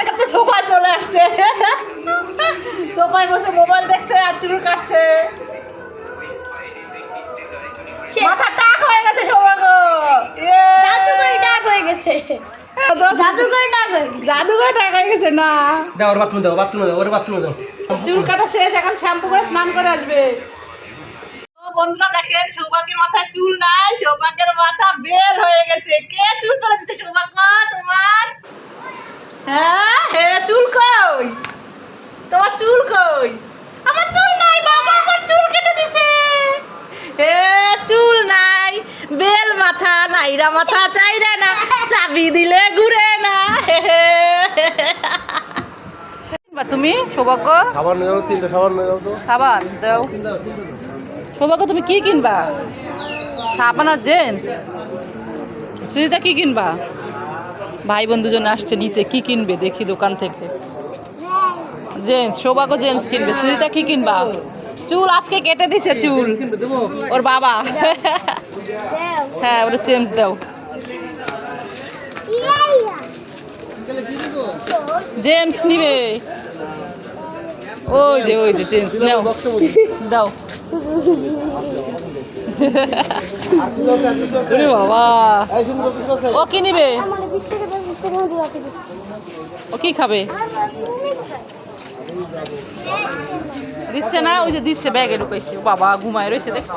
টাক চুল আসছে সোফায় বসে মোবাইল দেখছে আর চুল কাটছে মাথা টাক হয়ে গেছে ইয়ে! ডাক হয়ে গেছে হয়ে গেছে। জাদুঘর টাক হয়ে গেছে না। দাও ওর বাথরুমে দাও বাথরুমে দাও ওর বাথরুমে দাও। চুল কাটা শেষ এখন শ্যাম্পু করে স্নান করে আসবে। বন্ধুরা দেখেন সৌভাগ্যের মাথায় চুল নাই সৌভাগ্যের মাথা বেল হয়ে গেছে। কে চুল করে দিচ্ছে সৌভাগ্য? তোমার? হ্যাঁ হে চুল কই? তোমার চুল কই? আমার চুল নাই বাবা আমার চুল কেটে দিছে। হে চুল নাই। বেল মাথা নাইরা মাথা চাইরা না চাবি দিলে ঘুরে না। বা তুমি সৌভাগ্য? খাবার নিয়ে যাও তিনটা খাবার নিয়ে যাও তো। খাবার দাও। সৌভাগ্য তুমি কি কিনবা? সাবান আর জেমস। সুজিতা কি কিনবা? ভাই বোন দুজন আসছে নিচে কি কিনবে? দেখি দোকান থেকে। জেমস সৌভাগ্য জেমস কিনবে। সুজিতা কি কিনবা? চুল আজকে কেটে দিছে চুল। ওর বাবা। হ্যাঁ ওটা জেমস দাও। জেমস নিবে। ওই যে ওই যে, জেমস, নাও। দাও। বাবা। ও কি নিবে? ও কি খাবে? দিচ্ছে না, ওই যে দিচ্ছে, ব্যাগে ঢুকাইছে। বাবা, ঘুমায় রয়েছে, দেখছ?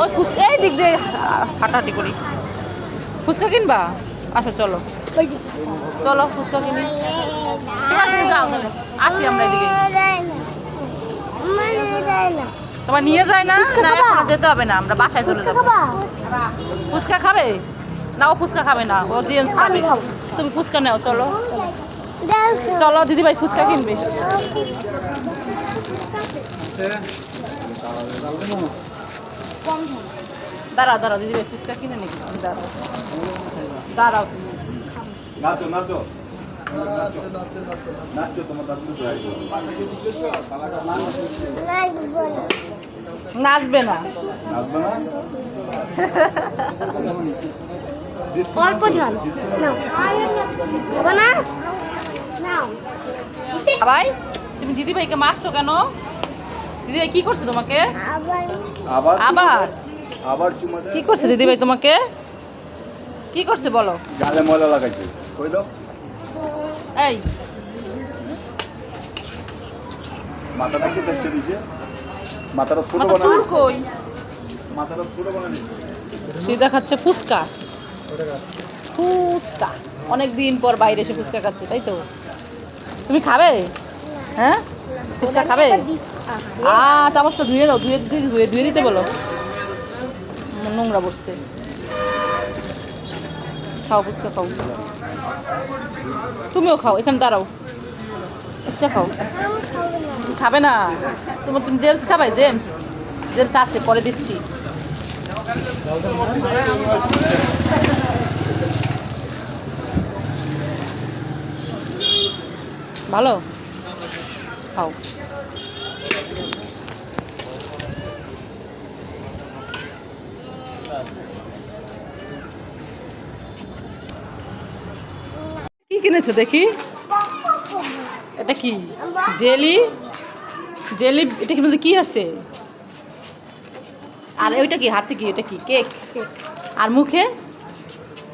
ওই ফুচকা এই দিক দিয়ে হাঁটাহাঁটি করি। ফুচকা কিনবা? আসো চলো। চলো ফুচকা কিনি। যাও তাহলে। আসি আমরা এদিকে। তোমার নিয়ে যায় না? না এখন যেতে হবে না আমরা বাসায় চলে যাব। ফুচকা খাবে? না ও ফুচকা খাবে না ও জেমস খাবে। তুমি ফুচকা নাও চলো। চলো দিদি ভাই ফুচকা কিনবে। দাঁড়াও দাঁড়াও দিদি ভাই ফুচকা কিনে নাকি দাঁড়াও। দাঁড়াও তুমি। নাচো নাচো। নাচবে না। অল্প ঝাল। না? ভাই তুমি দিদি ভাইকে মারছো কেন? দিদি ভাই কি করছে তোমাকে? আবার। আবার আবার? চুমা কি করছে দিদি ভাই তোমাকে? কি করছে বলো? গালে ময়লা লাগাইছে। কই দাও। এই। মাথাটা কি চেষ্টা দিছে? মাথাটা ছোট বানা কই? মাথাটা ছোট বানা দিছে সিধা খাচ্ছে ফুচকা। ফুচকা। অনেক দিন পর বাইরে এসে ফুচকা খাচ্ছে তাই তো? তুমি খাবে? হ্যাঁ? ফুচকা খাবে? আ চামচটা ধুয়ে দাও, ধুয়ে ধুয়ে ধুয়ে দিতে বলো। নোংরা বসছে খাও, ফুচকা খাও। তুমিও খাও, এখানে দাঁড়াও। ফুচকা খাও। খাবে না। তোমার, তুমি জেমস খাবে জেমস। জেমস আছে, পরে দিচ্ছি। ভালো? খাও। কি কিনেছো দেখি? এটা কি? জেলি? জেলি এটা কি কি আছে? আর ওইটা কি? হাতে কি? এটা কি? কেক? আর মুখে?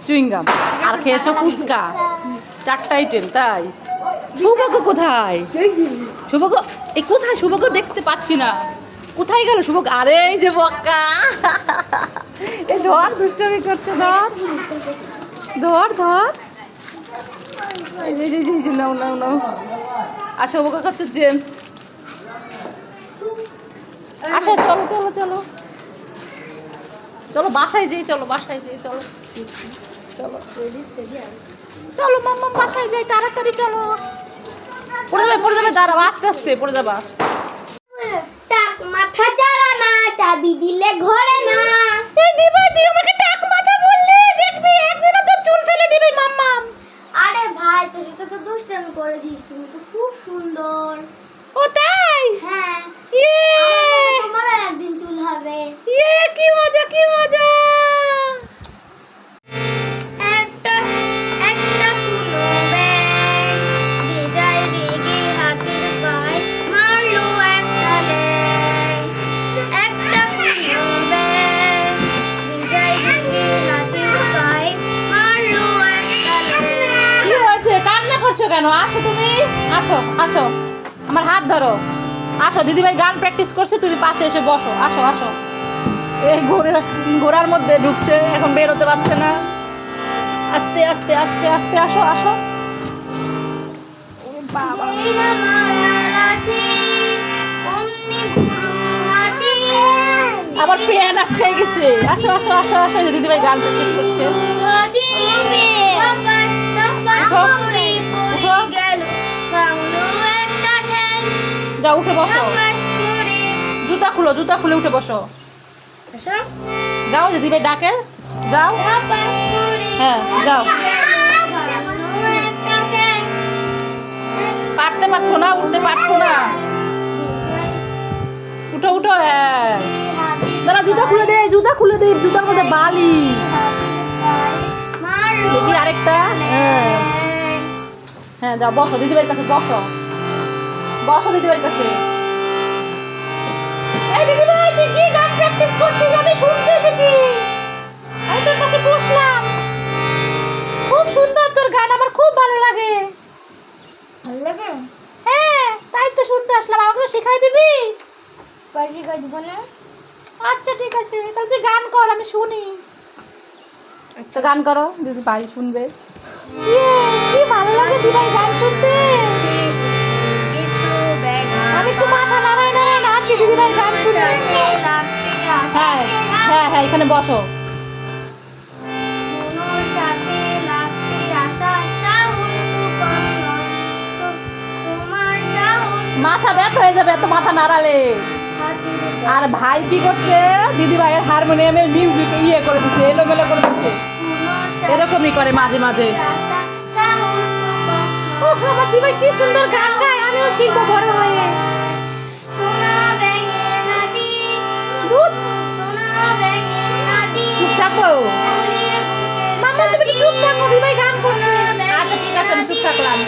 চুইংগাম। আর খেয়েছো ফুচকা? চারটা আইটেম তাই? সৌভাগ্য কোথায়? সৌভাগ্য এই কোথায়? সৌভাগ্য দেখতে পাচ্ছি না। কোথায় গেল সৌভাগ্য আরে যে বক্কা ধর, দুষ্টামি করছে, ধর। ধর ধর। নাও নাও নাও। আর সৌভাগ্য করছে জেমস। আসো চলো চলো চলো। চলো, বাসায় যাই চলো, বাসায় যাই চলো। চলো চলো মাম্মা বাসায় যাই, তাড়াতাড়ি চলো। পড়ে যাবে পড়ে যাবে, দাঁড়াও, আস্তে আস্তে, পড়ে যাবা। চাবি দিলে ঘরে না। এই দিবা তুই আমাকে টাক মাথা বললি। দেখবি একদিন তো চুল ফেলে দিবি মাম্মা আরে ভাই সাথে তো দুষ্টামি করেছিস তুমি তো খুব সুন্দর। আসো তুমি? আসো আসো। আমার হাত ধরো। আসো দিদিভাই গান প্র্যাকটিস করছে তুমি পাশে এসে বসো। আসো আসো। এই ঘোড়া ঘোড়ার মধ্যে ঢুকছে এখন বেরোতে পারছে না। আস্তে আস্তে আস্তে আস্তে আসো আসো। ওরে বাবা এই না মারা লাঠি অমনি বুড়ো হাতি আমার পেন আটকাই গেছে। আসো আসো আসো আসো দিদিভাই গান প্র্যাকটিস করছে। যাও উঠে বসো। জুতা খুলো জুতা খুলে উঠে বসো। যাও দিদিভাই ডাকে যাও। হ্যাঁ, যাও। পারতে পারছ না উঠতে পারছ না। উঠো উঠো হ্যাঁ। দাঁড়া জুতা খুলে দে জুতা খুলে দে জুতার মধ্যে বালি। দেখি আরেকটা হ্যাঁ। হ্যাঁ যাও বসো দিদিভাইয়ের কাছে বসো। বসো দিদিভাইয়ের কাছে এই দিদিভাই তুই কি গান প্র্যাকটিস করছিস? আমি শুনতে এসেছি। আমি তোর কাছে বসলাম। খুব সুন্দর তোর গান আমার খুব ভালো লাগে। ভালো লাগে? হ্যাঁ তাই তো শুনতে আসলাম। আমাকে শিখাই দিবি? পাশে কাজ বলে আচ্ছা ঠিক আছে। তাহলে তুই গান কর আমি শুনি। আচ্ছা গান করো। দিদি ভাই শুনবে। ইয়ে, কি ভালো লাগে দিদিভাই গান শুনতে। এখানে বসো। মাথা ব্যথা হয়ে যাবে এত মাথা নাড়ালে। আর ভাই কি করছে? দিদি ভাইয়ের হারমোনিয়ামের মিউজিক ইয়ে করে দিচ্ছে এলোমেলো করে দিচ্ছে এরকমই করে মাঝে মাঝে। আমার কি সুন্দর গান গায় আমিও শিখব বড় হয়ে। দুধ চুপ থাকো মামা তুমি একটু চুপ থাকো দিদিভাই গান করছে। আচ্ছা ঠিক আছে আমি চুপ থাকলাম।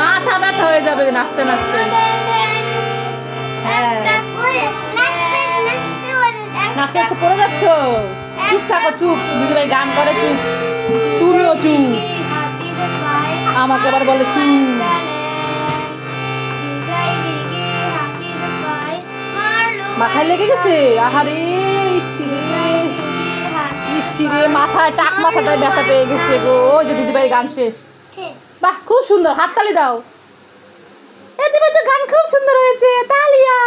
মাথা ব্যথা হয়ে যাবে নাচতে নাচতে। হ্যাঁ। নাচতে নাচতে পড়ে যাচ্ছ? চুপ থাকো চুপ। দিদিভাই গান করে চুপ। তুমিও চুপ। আমাকে আবার বলে মাথায় লেগে গেছে? আহারে ইসিরে। ইসিরে মাথায় টাক মাথাটায় ব্যথা পেয়ে গেছে গো। ওই যে দিদিভাই গান শেষ। বাহ খুব সুন্দর। হাততালি দাও। এ দিদিভাই তো গান খুব সুন্দর হয়েছে। তালিয়া।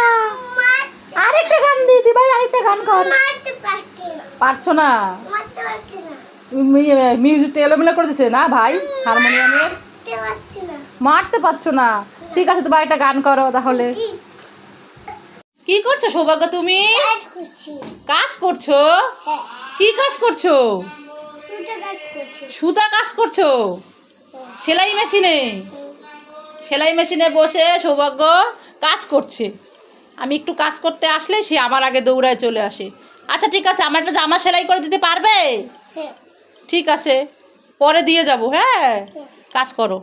আরেকটা গান দিদিভাই আরেকটা গান কর। পারছ না? মিউজিকটা এলোমেলো করে দিছে। না ভাই হারমোনিয়ামের? মারতে পারছ না। ঠিক আছে তোমার একটা গান করো তাহলে। কি? করছ সৌভাগ্য তুমি? কাজ করছ। কি কাজ করছ? সুতা কাজ করছ। সেলাই মেশিনে? সেলাই মেশিনে বসে সৌভাগ্য কাজ করছে। আমি একটু কাজ করতে আসলে সে আমার আগে দৌড়ায় চলে আসে। আচ্ছা ঠিক আছে আমার একটা জামা সেলাই করে দিতে পারবে? ঠিক আছে। পরে দিয়ে যাব হ্যাঁ? কাজ করো।